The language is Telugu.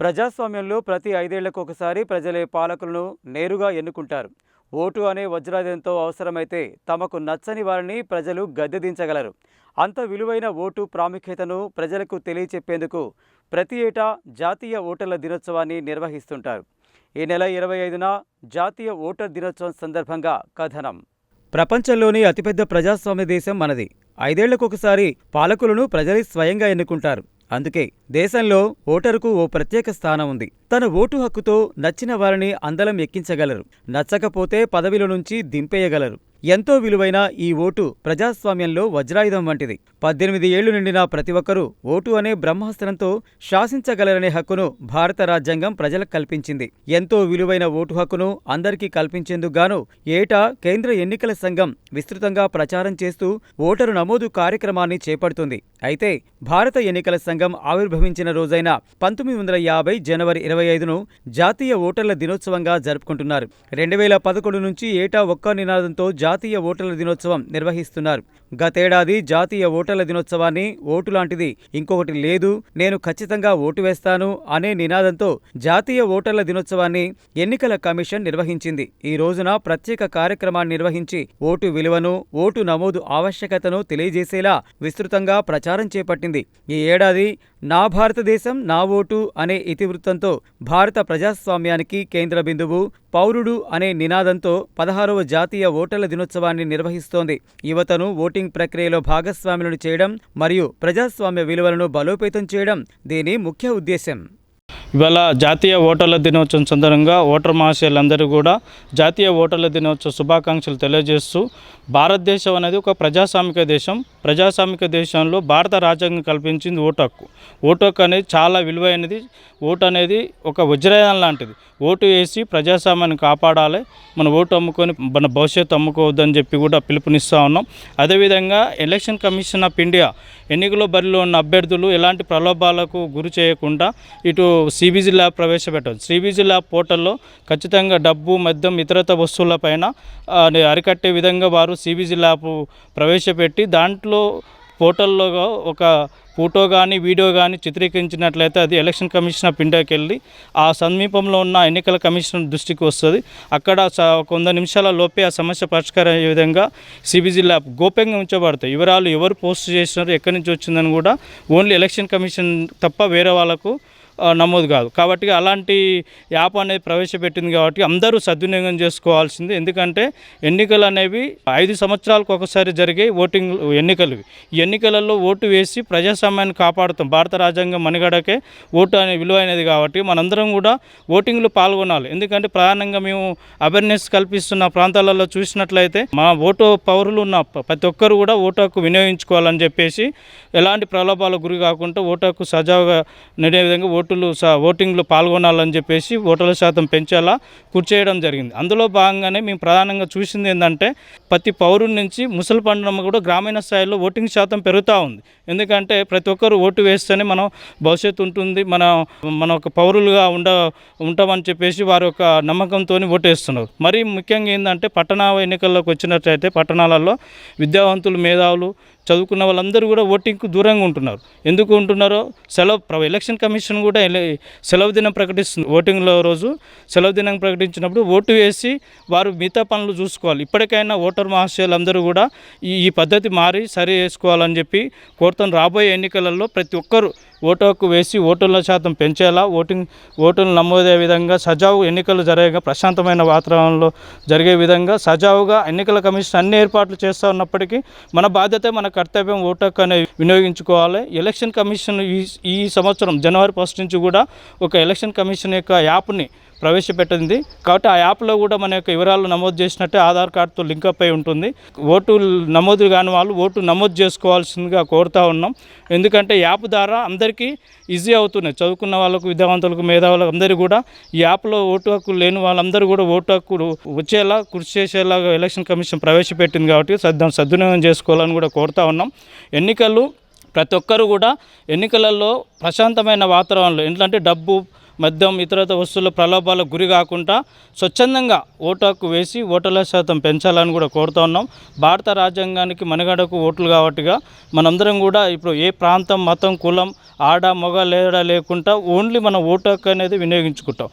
ప్రజాస్వామ్యంలో ప్రతి ఐదేళ్ళకు ఒకసారి ప్రజలే పాలకులను నేరుగా ఎన్నుకుంటారు. ఓటు అనే వజ్రాయుధంతో అవసరమైతే తమకు నచ్చని వారిని ప్రజలు గద్దెదించగలరు అంత విలువైన ఓటు ప్రాముఖ్యతను ప్రజలకు తెలియచెప్పేందుకు ప్రతి ఏటా జాతీయ ఓటర్ల దినోత్సవాన్ని నిర్వహిస్తుంటారు. ఈ నెల ఇరవై ఐదున జాతీయ ఓటర్ దినోత్సవం సందర్భంగా కథనం. ప్రపంచంలోని అతిపెద్ద ప్రజాస్వామ్య దేశం మనది. ఐదేళ్ళకొకసారి పాలకులను ప్రజలే స్వయంగా ఎన్నుకుంటారు. అందుకే దేశంలో ఓటరుకు ఓ ప్రత్యేక స్థానం ఉంది. తన ఓటు హక్కుతో నచ్చిన వారిని అందలం ఎక్కించగలరు. నచ్చకపోతే పదవిలో నుంచి దింపేయగలరు. ఎంతో విలువైన ఈ ఓటు ప్రజాస్వామ్యంలో వజ్రాయుధం వంటిది. పద్దెనిమిది ఏళ్ళు నిండిన ప్రతి ఒక్కరూ ఓటు అనే బ్రహ్మాస్త్రంతో శాసించగలరనే హక్కును భారత రాజ్యాంగం ప్రజలకు కల్పించింది. ఎంతో విలువైన ఓటు హక్కును అందరికీ కల్పించేందుకుగాను ఏటా కేంద్ర ఎన్నికల సంఘం విస్తృతంగా ప్రచారం చేస్తూ ఓటరు నమోదు కార్యక్రమాన్ని చేపడుతుంది. అయితే భారత ఎన్నికల సంఘం ఆవిర్భవించిన రోజైన పంతొమ్మిది వందల యాభై జనవరి ఇరవై ఐదును జాతీయ ఓటర్ల దినోత్సవంగా జరుపుకుంటున్నారు. రెండు వేల పదకొండు నుంచి ఏటా ఒక్క నినాదంతో జాతీయ ఓటర్ల దినోత్సవం నిర్వహిస్తున్నారు. గతేడాది జాతీయ ఓటర్ల దినోత్సవాన్ని ఓటు లాంటిది. ఇంకొకటి లేదు నేను ఖచ్చితంగా ఓటు వేస్తాను అనే నినాదంతో జాతీయ ఓటర్ల దినోత్సవాన్ని ఎన్నికల కమిషన్ నిర్వహించింది. ఈ రోజున ప్రత్యేక కార్యక్రమాన్ని నిర్వహించి ఓటు విలువను ఓటు నమోదు ఆవశ్యకతను తెలియజేసేలా విస్తృతంగా ప్రచారం చేపట్టింది. ఈ ఏడాది నా భారతదేశం నా ఓటు అనే ఇతివృత్తంతో భారత ప్రజాస్వామ్యానికి కేంద్ర బిందువు పౌరుడు అనే నినాదంతో పదహారవ జాతీయ ఓటర్ల దినోత్సవాన్ని నిర్వహిస్తోంది. యువతను ఓటింగ్ ప్రక్రియలో భాగస్వాములను చేయడం మరియు ప్రజాస్వామ్య విలువలను బలోపేతం చేయడం దీని ముఖ్య ఉద్దేశం ఇవాళ జాతీయ ఓటర్ల దినోత్సవం సందర్భంగా ఓటర్ మహాశయులందరూ కూడా జాతీయ ఓటర్ల దినోత్సవ శుభాకాంక్షలు తెలియజేస్తూ భారతదేశం అనేది ఒక ప్రజాస్వామిక దేశం. ప్రజాస్వామిక దేశంలో భారత రాజ్యాంగం కల్పించింది ఓటు హక్కు. ఓటు హక్కు అనేది చాలా విలువైనది. ఓటు అనేది ఒక వజ్రాయుధం లాంటిది. ఓటు వేసి ప్రజాస్వామ్యాన్ని కాపాడాలి. మన ఓటు అమ్ముకొని మన భవిష్యత్తు అమ్ముకోవద్దని చెప్పి కూడా పిలుపునిస్తూ ఉన్నాం. అదేవిధంగా ఎలక్షన్ కమిషన్ ఆఫ్ ఇండియా ఎన్నికల బరిలో ఉన్న అభ్యర్థులు ఎలాంటి ప్రలోభాలకు గురి చేయకుండా ఇటు సిబిజీ ల్యాబ్ ప్రవేశపెట్టదు సిబిజీ ల్యాబ్ పోర్టల్లో ఖచ్చితంగా డబ్బు మద్యం ఇతరత వస్తువులపైన అరికట్టే విధంగా వారు సిబిజీ ల్యాబ్ ప్రవేశపెట్టి దాంట్లో పోర్టల్లో ఒక ఫోటో కానీ వీడియో కానీ చిత్రీకరించినట్లయితే అది ఎలక్షన్ కమిషన్ ఆఫ్ ఇండియాకి వెళ్ళి ఆ సమీపంలో ఉన్న ఎన్నికల కమిషన్ దృష్టికి వస్తుంది. అక్కడ స- ఒక వంద నిమిషాల లోపే ఆ సమస్య పరిష్కారం అయ్యే విధంగా సిబిజీ ల్యాబ్ గోప్యంగా ఉంచబడతాయి. వివరాలు ఎవరు పోస్ట్ చేసినారు ఎక్కడి నుంచి వచ్చిందని కూడా ఓన్లీ ఎలక్షన్ కమిషన్ తప్ప వేరే వాళ్ళకు నమోదు కాదు. కాబట్టి అలాంటి యాప్ అనేది ప్రవేశపెట్టింది కాబట్టి అందరూ సద్వినియోగం చేసుకోవాల్సింది. ఎందుకంటే ఎన్నికలు అనేవి ఐదు సంవత్సరాలకు ఒకసారి జరిగే ఓటింగ్ ఎన్నికలు. ఈ ఎన్నికలలో ఓటు వేసి ప్రజాస్వామ్యాన్ని కాపాడుతాం. భారత రాజ్యాంగం మనుగడకే ఓటు అనే విలువైనది కాబట్టి మనందరం కూడా ఓటింగ్లో పాల్గొనాలి. ఎందుకంటే ప్రధానంగా మేము అవేర్నెస్ కల్పిస్తున్న ప్రాంతాలలో చూసినట్లయితే మా ఓటు పౌరులు ఉన్న ప్రతి ఒక్కరు కూడా ఓటు హక్కు వినియోగించుకోవాలని చెప్పేసి ఎలాంటి ప్రలోభాలకు గురి కాకుండా ఓటు హక్కు సజావుగా నడే విధంగా ఓటులు స ఓటింగ్లో పాల్గొనాలని చెప్పేసి ఓటర్ల శాతం పెంచేలా కూర్చేయడం చేయడం జరిగింది. అందులో భాగంగానే మేము ప్రధానంగా చూసింది ఏంటంటే ప్రతి పౌరుడి నుంచి ముసలి పండుగ కూడా గ్రామీణ స్థాయిలో ఓటింగ్ శాతం పెరుగుతూ ఉంది. ఎందుకంటే ప్రతి ఒక్కరు ఓటు వేస్తేనే మనం భవిష్యత్తు ఉంటుంది మన మన ఒక పౌరులుగా ఉండ ఉంటామని చెప్పేసి వారి యొక్క నమ్మకంతో ఓటేస్తున్నారు. మరి ముఖ్యంగా ఏంటంటే పట్టణ ఎన్నికల్లోకి వచ్చినట్లయితే పట్టణాలలో విద్యావంతులు మేధావులు చదువుకున్న వాళ్ళందరూ కూడా ఓటింగ్కు దూరంగా ఉంటున్నారు. ఎందుకు ఉంటున్నారో? సెలవు ఎలక్షన్ కమిషన్ కూడా సెలవు దినం ప్రకటిస్తుంది. ఓటింగ్లో రోజు సెలవు దినం ప్రకటించినప్పుడు ఓటు వేసి వారు మిగతా పనులు చూసుకోవాలి. ఇప్పటికైనా ఓటర్ మహాశయులందరూ కూడా ఈ ఈ పద్ధతి మారి సరి చేసుకోవాలని చెప్పి కోరుతాను రాబోయే ఎన్నికలలో ప్రతి ఒక్కరూ ఓటు హక్కు వేసి ఓటర్ల శాతం పెంచేలా ఓటింగ్ ఓటులు నమోదే విధంగా సజావు ఎన్నికలు జరిగే ప్రశాంతమైన వాతావరణంలో జరిగే విధంగా సజావుగా ఎన్నికల కమిషన్ అన్ని ఏర్పాట్లు చేస్తూ ఉన్నప్పటికీ మన బాధ్యత మన కర్తవ్యం ఓటు హక్కు అనేది వినియోగించుకోవాలి. ఎలక్షన్ కమిషన్ ఈ ఈ సంవత్సరం జనవరి ఫస్ట్ నుంచి కూడా ఒక ఎలక్షన్ కమిషన్ యొక్క యాప్ని ప్రవేశపెట్టింది. కాబట్టి ఆ యాప్లో కూడా మన యొక్క వివరాలు నమోదు చేసినట్టే ఆధార్ కార్డుతో లింకప్ అయి ఉంటుంది. ఓటు నమోదు కాని వాళ్ళు ఓటు నమోదు చేసుకోవాల్సిందిగా కోరుతా ఉన్నాం. ఎందుకంటే యాప్ ద్వారా అందరికీ ఈజీ అవుతున్నాయి. చదువుకున్న వాళ్ళకు విద్యావంతులకు మేధావులకు అందరికీ కూడా ఈ యాప్లో ఓటు హక్కు లేని వాళ్ళందరూ కూడా ఓటు హక్కు వచ్చేలా కృషి చేసేలాగా ఎలక్షన్ కమిషన్ ప్రవేశపెట్టింది కాబట్టి సద్ సద్వినియోగం చేసుకోవాలని కూడా కోరుతా ఉన్నాం. ఎన్నికలు ప్రతి ఒక్కరు కూడా ఎన్నికలలో ప్రశాంతమైన వాతావరణంలో ఎందుకంటే డబ్బు మద్యం ఇతరత వస్తువుల ప్రలోభాలకు గురి కాకుండా స్వచ్ఛందంగా ఓటు హక్కు వేసి ఓటర్ల శాతం పెంచాలని కూడా కోరుతా ఉన్నాం. భారత రాజ్యాంగానికి మనుగడకు ఓట్లు కాబట్టిగా మనందరం కూడా ఇప్పుడు ఏ ప్రాంతం మతం కులం ఆడ మొగ లేడా లేకుండా ఓన్లీ మన ఓటు హక్కు అనేది వినియోగించుకుంటాం.